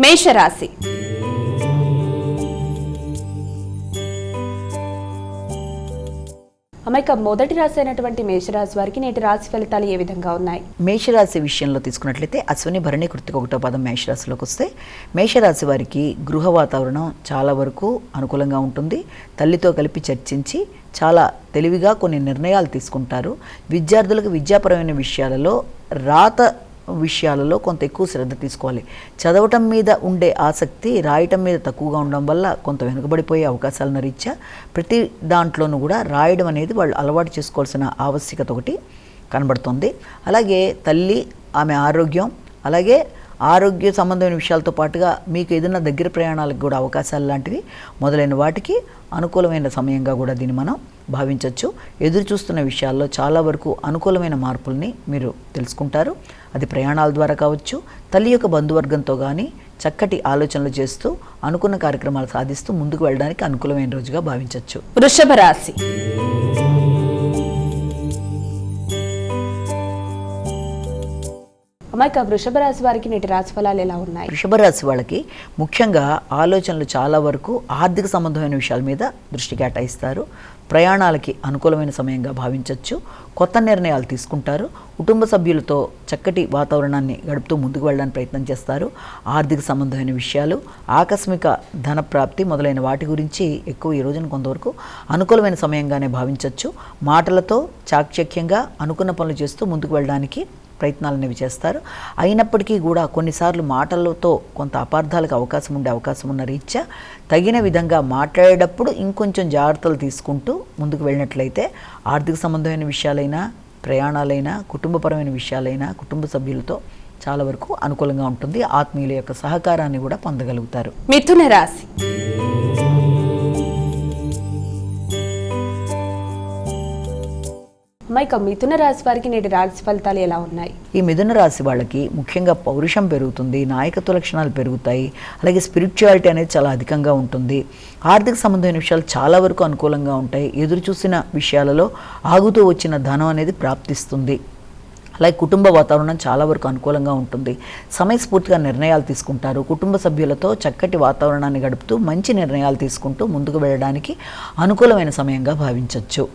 మేషరాశి. అమ్మాయిక మొదటి రాశి అయినటువంటి మేషరాశి వారికి నేటి రాశి ఫలితాలు ఏ విధంగా ఉన్నాయి? మేషరాశి విషయంలో తీసుకున్నట్లయితే అశ్విని భరణి కృతిక ఒకటో పదం మేషరాశిలోకి వస్తే మేషరాశి వారికి గృహ వాతావరణం చాలా వరకు అనుకూలంగా ఉంటుంది. తల్లితో కలిపి చర్చించి చాలా తెలివిగా కొన్ని నిర్ణయాలు తీసుకుంటారు. విద్యార్థులకు విద్యాపరమైన విషయాలలో రాత విషయాలలో కొంత ఎక్కువ శ్రద్ధ తీసుకోవాలి. చదవటం మీద ఉండే ఆసక్తి రాయటం మీద తక్కువగా ఉండడం వల్ల కొంత వెనుకబడిపోయే అవకాశాలను రీత్యా ప్రతి దాంట్లోనూ కూడా రాయడం అనేది వాళ్ళు అలవాటు చేసుకోవాల్సిన ఆవశ్యకత ఒకటి కనబడుతుంది. అలాగే తల్లి ఆమె ఆరోగ్యం అలాగే ఆరోగ్య సంబంధమైన విషయాలతో పాటుగా మీకు ఏదైనా దగ్గర ప్రయాణాలకు కూడా అవకాశాలు లాంటివి మొదలైన వాటికి అనుకూలమైన సమయంగా కూడా దీన్ని మనం భావించవచ్చు ఎదురు చూస్తున్న విషయాల్లో చాలా వరకు అనుకూలమైన మార్పుల్ని మీరు తెలుసుకుంటారు. అది ప్రయాణాల ద్వారా కావచ్చు తల్లి యొక్క బంధువర్గంతో కానీ చక్కటి ఆలోచనలు చేస్తూ అనుకున్న కార్యక్రమాలు సాధిస్తూ ముందుకు వెళ్ళడానికి అనుకూలమైన రోజుగా భావించవచ్చు వృషభ రాశి. అమ్మాయిక వృషభ రాశి వారికి నేటి రాశి ఫలాలు ఎలా ఉన్నాయి? వృషభ రాశి వాళ్ళకి ముఖ్యంగా ఆలోచనలు చాలా వరకు ఆర్థిక సంబంధమైన విషయాల మీద దృష్టి కేటాయిస్తారు. ప్రయాణాలకి అనుకూలమైన సమయంగా భావించవచ్చు కొత్త నిర్ణయాలు తీసుకుంటారు. కుటుంబ సభ్యులతో చక్కటి వాతావరణాన్ని గడుపుతూ ముందుకు వెళ్ళడానికి ప్రయత్నం చేస్తారు. ఆర్థిక సంబంధమైన విషయాలు ఆకస్మిక ధన ప్రాప్తి మొదలైన వాటి గురించి ఎక్కువ ఈ రోజున కొంతవరకు అనుకూలమైన సమయంగానే భావించవచ్చు మాటలతో చాకచక్యంగా అనుకున్న పనులు చేస్తూ ముందుకు వెళ్ళడానికి ప్రయత్నాలు అనేవి చేస్తారు. అయినప్పటికీ కూడా కొన్నిసార్లు మాటలతో కొంత అపార్థాలకు అవకాశం ఉండే అవకాశం ఉన్న రీత్యా తగిన విధంగా మాట్లాడేటప్పుడు ఇంకొంచెం జాగ్రత్తలు తీసుకుంటూ ముందుకు వెళ్ళినట్లయితే ఆర్థిక సంబంధమైన విషయాలైనా ప్రయాణాలైనా కుటుంబపరమైన విషయాలైనా కుటుంబ సభ్యులతో చాలా వరకు అనుకూలంగా ఉంటుంది. ఆత్మీయుల యొక్క సహకారాన్ని కూడా పొందగలుగుతారు. మిథున రాశి. మైక మిథున రాశి వారికి నేటి రాశి ఫలితాలు ఎలా ఉన్నాయి? ఈ మిథున రాశి వాళ్ళకి ముఖ్యంగా పౌరుషం పెరుగుతుంది నాయకత్వ లక్షణాలు పెరుగుతాయి అలాగే స్పిరిచువాలిటీ అనేది చాలా అధికంగా ఉంటుంది. ఆర్థిక సంబంధమైన విషయాలు చాలా వరకు అనుకూలంగా ఉంటాయి. ఎదురు చూసిన విషయాలలో ఆగుతూ వచ్చిన ధనం అనేది ప్రాప్తిస్తుంది. అలాగే కుటుంబ వాతావరణం చాలా వరకు అనుకూలంగా ఉంటుంది. సమయస్ఫూర్తిగా నిర్ణయాలు తీసుకుంటారు. కుటుంబ సభ్యులతో చక్కటి వాతావరణాన్ని గడుపుతూ మంచి నిర్ణయాలు తీసుకుంటూ ముందుకు వెళ్ళడానికి అనుకూలమైన సమయంగా భావించవచ్చు